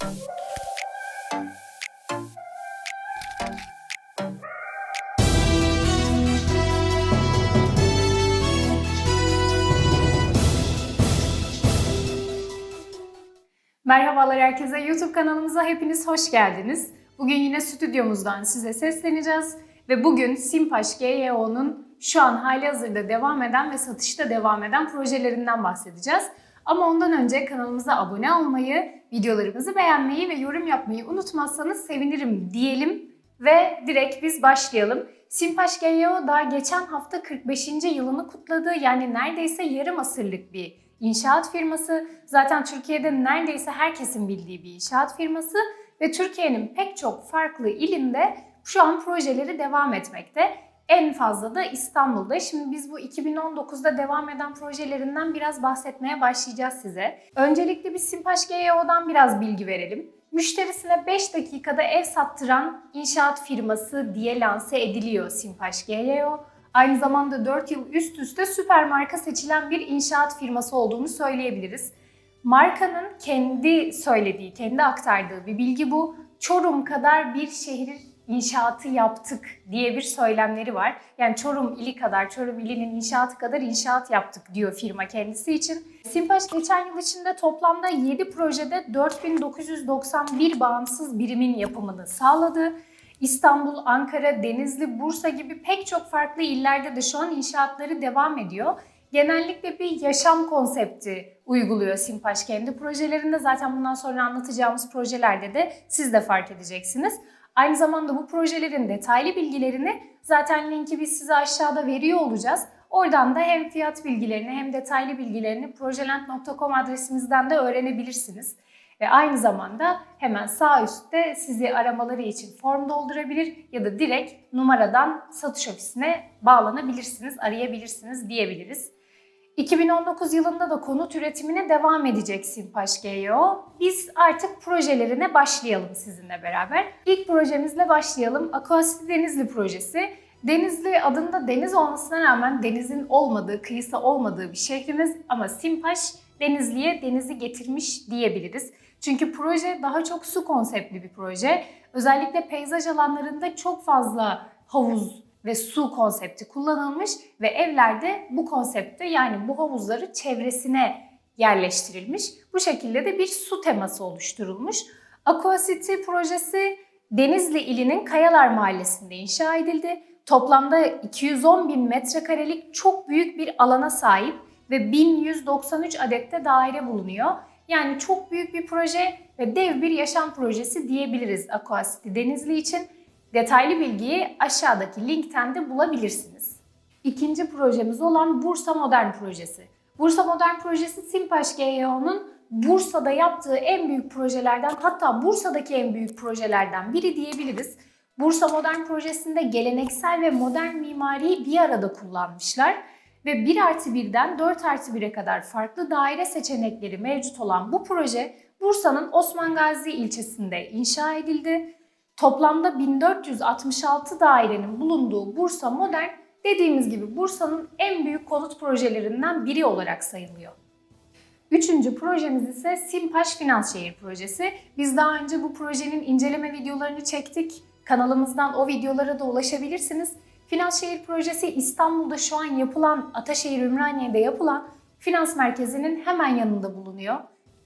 Merhabalar herkese. YouTube kanalımıza hepiniz hoş geldiniz. Bugün yine stüdyomuzdan size sesleneceğiz ve bugün Simpaş GYO'nun şu an hali hazırda devam eden ve satışta devam eden projelerinden bahsedeceğiz. Ama ondan önce kanalımıza abone olmayı, videolarımızı beğenmeyi ve yorum yapmayı unutmazsanız sevinirim diyelim ve direkt biz başlayalım. Simpaş GYO daha geçen hafta 45. yılını kutladı. Yani neredeyse yarım asırlık bir inşaat firması. Zaten Türkiye'de neredeyse herkesin bildiği bir inşaat firması ve Türkiye'nin pek çok farklı ilinde şu an projeleri devam etmekte. En fazla da İstanbul'da. Şimdi biz bu 2019'da devam eden projelerinden biraz bahsetmeye başlayacağız size. Öncelikle bir Simpaş GYO'dan biraz bilgi verelim. Müşterisine 5 dakikada ev sattıran inşaat firması diye lanse ediliyor Simpaş GYO. Aynı zamanda 4 yıl üst üste süper marka seçilen bir inşaat firması olduğunu söyleyebiliriz. Markanın kendi söylediği, kendi aktardığı bir bilgi bu. Çorum kadar bir şehir inşaatı yaptık diye bir söylemleri var. Yani Çorum ili kadar, Çorum ilinin inşaatı kadar inşaat yaptık diyor firma kendisi için. Simpaş geçen yıl içinde toplamda 7 projede 4991 bağımsız birimin yapımını sağladı. İstanbul, Ankara, Denizli, Bursa gibi pek çok farklı illerde de şu an inşaatları devam ediyor. Genellikle bir yaşam konsepti uyguluyor Simpaş kendi projelerinde. Zaten bundan sonra anlatacağımız projelerde de siz de fark edeceksiniz. Aynı zamanda bu projelerin detaylı bilgilerini zaten linki biz size aşağıda veriyor olacağız. Oradan da hem fiyat bilgilerini hem detaylı bilgilerini projelent.com adresimizden de öğrenebilirsiniz. Ve aynı zamanda hemen sağ üstte sizi aramaları için form doldurabilir ya da direkt numaradan satış ofisine bağlanabilirsiniz, arayabilirsiniz diyebiliriz. 2019 yılında da konut üretimine devam edecek Simpaş GYO. Biz artık projelerine başlayalım sizinle beraber. İlk projemizle başlayalım. Aquacity Denizli projesi. Denizli adında deniz olmasına rağmen denizin olmadığı, kıyısı olmadığı bir şehrimiz ama Simpaş Denizli'ye denizi getirmiş diyebiliriz. Çünkü proje daha çok su konseptli bir proje. Özellikle peyzaj alanlarında çok fazla havuz ve su konsepti kullanılmış ve evlerde bu konsepte yani bu havuzları çevresine yerleştirilmiş. Bu şekilde de bir su teması oluşturulmuş. Aquacity projesi Denizli ilinin Kayalar Mahallesi'nde inşa edildi. Toplamda 210 bin metrekarelik çok büyük bir alana sahip ve 1193 adette daire bulunuyor. Yani çok büyük bir proje ve dev bir yaşam projesi diyebiliriz Aquacity Denizli için. Detaylı bilgiyi aşağıdaki linkten de bulabilirsiniz. İkinci projemiz olan Bursa Modern Projesi. Bursa Modern Projesi Simpaş GYO'nun Bursa'da yaptığı en büyük projelerden hatta Bursa'daki en büyük projelerden biri diyebiliriz. Bursa Modern Projesi'nde geleneksel ve modern mimariyi bir arada kullanmışlar ve 1 artı 1'den 4 artı 1'e kadar farklı daire seçenekleri mevcut olan bu proje Bursa'nın Osman Gazi ilçesinde inşa edildi. Toplamda 1466 dairenin bulunduğu Bursa Modern dediğimiz gibi Bursa'nın en büyük konut projelerinden biri olarak sayılıyor. Üçüncü projemiz ise Simpaş Finans Şehir Projesi. Biz daha önce bu projenin inceleme videolarını çektik. Kanalımızdan o videolara da ulaşabilirsiniz. Finans Şehir Projesi İstanbul'da şu an yapılan, Ataşehir Ümraniye'de yapılan finans merkezinin hemen yanında bulunuyor.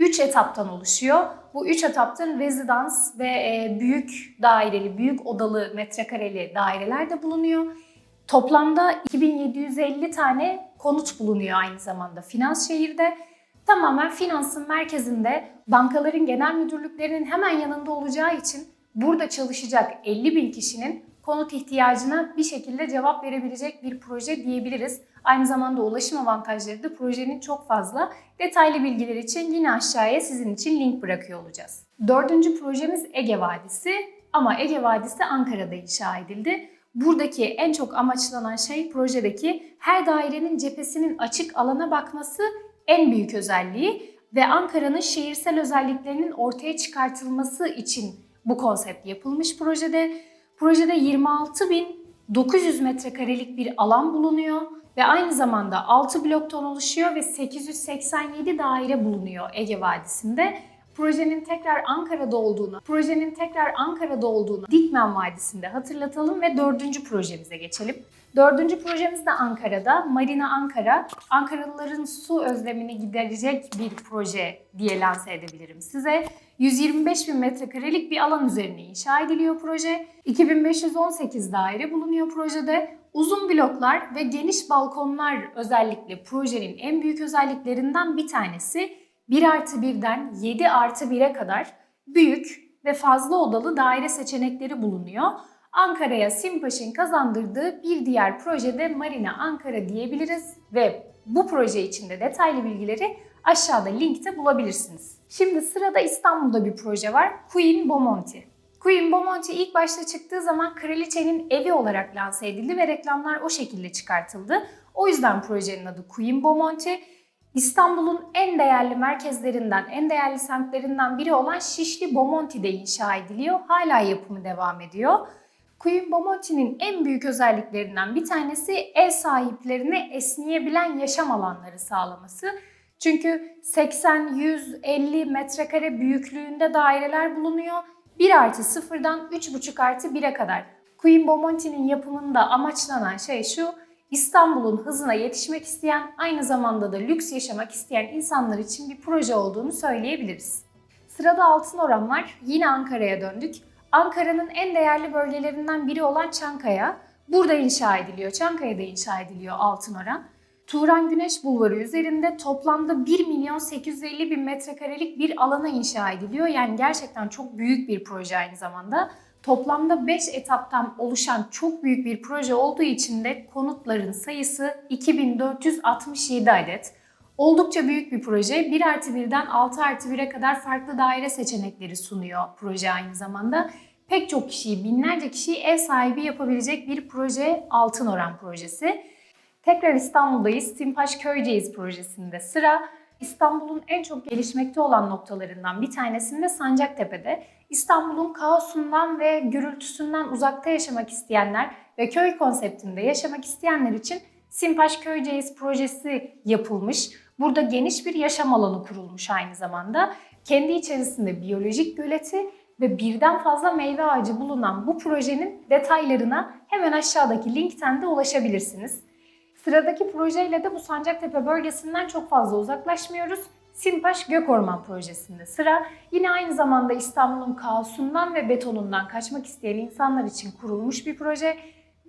3 etaptan oluşuyor. Bu 3 etaptan rezidans ve e, büyük daireli, büyük odalı, metrekareli daireler de bulunuyor. Toplamda 2750 tane konut bulunuyor aynı zamanda finans şehirde. Tamamen finansın merkezinde bankaların genel müdürlüklerinin hemen yanında olacağı için burada çalışacak 50 bin kişinin konut ihtiyacına bir şekilde cevap verebilecek bir proje diyebiliriz. Aynı zamanda ulaşım avantajları da projenin çok fazla. Detaylı bilgiler için yine aşağıya sizin için link bırakıyor olacağız. Dördüncü projemiz Ege Vadisi ama Ege Vadisi Ankara'da inşa edildi. Buradaki en çok amaçlanan şey projedeki her dairenin cephesinin açık alana bakması en büyük özelliği ve Ankara'nın şehirsel özelliklerinin ortaya çıkartılması için bu konsept yapılmış projede. Projede 26.900 metrekarelik bir alan bulunuyor ve aynı zamanda 6 bloktan oluşuyor ve 887 daire bulunuyor Ege Vadisi'nde. projenin tekrar Ankara'da olduğunu, projenin tekrar Ankara'da olduğunu Dikmen Vadisi'nde hatırlatalım ve dördüncü projemize geçelim. Dördüncü projemiz de Ankara'da. Marina Ankara, Ankaralıların su özlemini giderecek bir proje diye lanse edebilirim size. 125 bin metrekarelik bir alan üzerine inşa ediliyor proje. 2518 daire bulunuyor projede. Uzun bloklar ve geniş balkonlar özellikle projenin en büyük özelliklerinden bir tanesi. 1 artı 1'den 7 artı 1'e kadar büyük ve fazla odalı daire seçenekleri bulunuyor. Ankara'ya Simpaş'ın kazandırdığı bir diğer projede Marina Ankara diyebiliriz ve bu proje içinde detaylı bilgileri aşağıda linkte bulabilirsiniz. Şimdi sırada İstanbul'da bir proje var. Queen Bomonti. Queen Bomonti ilk başta çıktığı zaman kraliçenin evi olarak lanse edildi ve reklamlar o şekilde çıkartıldı. O yüzden projenin adı Queen Bomonti. İstanbul'un en değerli merkezlerinden, en değerli semtlerinden biri olan Şişli Bomonti'de inşa ediliyor. Hala yapımı devam ediyor. Queen Bomonti'nin en büyük özelliklerinden bir tanesi ev sahiplerine esneyebilen yaşam alanları sağlaması. Çünkü 80-150 metrekare büyüklüğünde daireler bulunuyor. 1 artı 0'dan 3,5 artı 1'e kadar. Queen Bomonti'nin yapımında amaçlanan şey şu, İstanbul'un hızına yetişmek isteyen, aynı zamanda da lüks yaşamak isteyen insanlar için bir proje olduğunu söyleyebiliriz. Sırada altın oran var. Yine Ankara'ya döndük. Ankara'nın en değerli bölgelerinden biri olan Çankaya. Burada inşa ediliyor. Çankaya'da inşa ediliyor altın oran. Turan Güneş Bulvarı üzerinde toplamda 1 milyon 850 bin metrekarelik bir alana inşa ediliyor. Yani gerçekten çok büyük bir proje aynı zamanda. Toplamda 5 etaptan oluşan çok büyük bir proje olduğu için de konutların sayısı 2467 adet. Oldukça büyük bir proje. 1 artı 1'den 6 artı 1'e kadar farklı daire seçenekleri sunuyor proje aynı zamanda. Pek çok kişiyi, binlerce kişiyi ev sahibi yapabilecek bir proje Altın Oran projesi. Tekrar İstanbul'dayız. Simpaş Köyceğiz projesinde sıra. İstanbul'un en çok gelişmekte olan noktalarından bir tanesinde Sancaktepe'de. İstanbul'un kaosundan ve gürültüsünden uzakta yaşamak isteyenler ve köy konseptinde yaşamak isteyenler için Simpaş Köyceğiz projesi yapılmış. Burada geniş bir yaşam alanı kurulmuş aynı zamanda. Kendi içerisinde biyolojik göleti ve birden fazla meyve ağacı bulunan bu projenin detaylarına hemen aşağıdaki linkten de ulaşabilirsiniz. Sıradaki projeyle de bu Sancaktepe bölgesinden çok fazla uzaklaşmıyoruz. Simpaş Gökorman projesinde sıra. Yine aynı zamanda İstanbul'un kaosundan ve betonundan kaçmak isteyen insanlar için kurulmuş bir proje.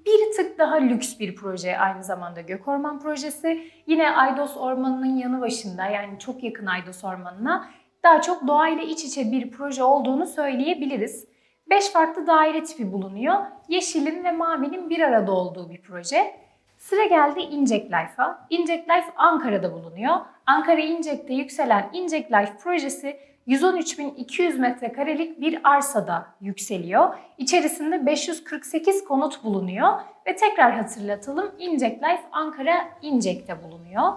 Bir tık daha lüks bir proje aynı zamanda Gökorman projesi. Yine Aydos Ormanı'nın yanı başında yani çok yakın Aydos Ormanı'na daha çok doğayla iç içe bir proje olduğunu söyleyebiliriz. 5 farklı daire tipi bulunuyor. Yeşilin ve mavinin bir arada olduğu bir proje. Sıra geldi Incek Life'a. Incek Life Ankara'da bulunuyor. Ankara İncek'te yükselen Incek Life projesi 113.200 metrekarelik bir arsada yükseliyor. İçerisinde 548 konut bulunuyor ve tekrar hatırlatalım İncek Life Ankara İncek'te bulunuyor.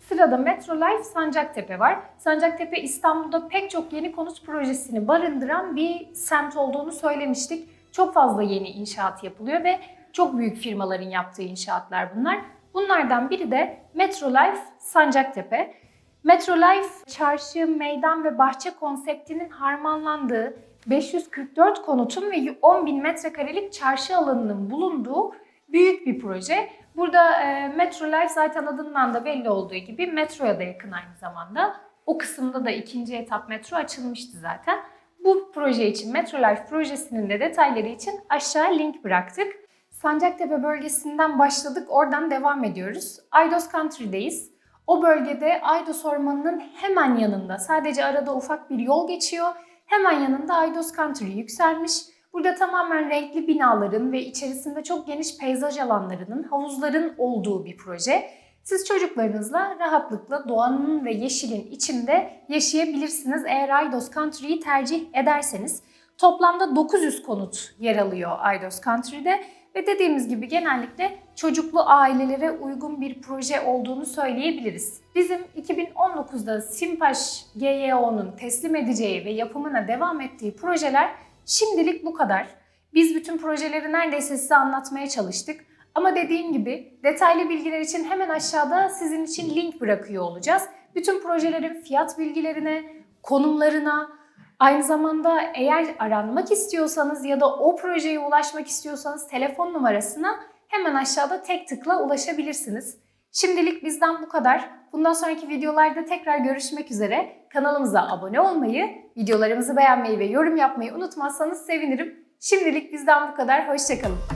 Sırada Metro Life Sancaktepe var. Sancaktepe İstanbul'da pek çok yeni konut projesini barındıran bir semt olduğunu söylemiştik. Çok fazla yeni inşaat yapılıyor ve çok büyük firmaların yaptığı inşaatlar bunlar. Bunlardan biri de Metro Life Sancaktepe. Metro Life çarşı, meydan ve bahçe konseptinin harmanlandığı 544 konutun ve 10 bin metrekarelik çarşı alanının bulunduğu büyük bir proje. Burada e, Metro Life zaten adından da belli olduğu gibi metroya da yakın aynı zamanda. O kısımda da ikinci etap metro açılmıştı zaten. Bu proje için Metro Life projesinin de detayları için aşağı link bıraktık. Sancaktepe bölgesinden başladık, oradan devam ediyoruz. Aydos Country'deyiz. O bölgede Aydos Ormanı'nın hemen yanında, sadece arada ufak bir yol geçiyor. Hemen yanında Aydos Country yükselmiş. Burada tamamen renkli binaların ve içerisinde çok geniş peyzaj alanlarının, havuzların olduğu bir proje. Siz çocuklarınızla rahatlıkla doğanın ve yeşilin içinde yaşayabilirsiniz eğer Aydos Country'yi tercih ederseniz. Toplamda 900 konut yer alıyor Aydos Country'de ve dediğimiz gibi genellikle çocuklu ailelere uygun bir proje olduğunu söyleyebiliriz. Bizim 2019'da Simpaş GYO'nun teslim edeceği ve yapımına devam ettiği projeler şimdilik bu kadar. Biz bütün projeleri neredeyse size anlatmaya çalıştık. Ama dediğim gibi detaylı bilgiler için hemen aşağıda sizin için link bırakıyor olacağız. Bütün projelerin fiyat bilgilerine, konumlarına, aynı zamanda eğer aranmak istiyorsanız ya da o projeye ulaşmak istiyorsanız telefon numarasına hemen aşağıda tek tıkla ulaşabilirsiniz. Şimdilik bizden bu kadar. Bundan sonraki videolarda tekrar görüşmek üzere. Kanalımıza abone olmayı, videolarımızı beğenmeyi ve yorum yapmayı unutmazsanız sevinirim. Şimdilik bizden bu kadar. Hoşçakalın.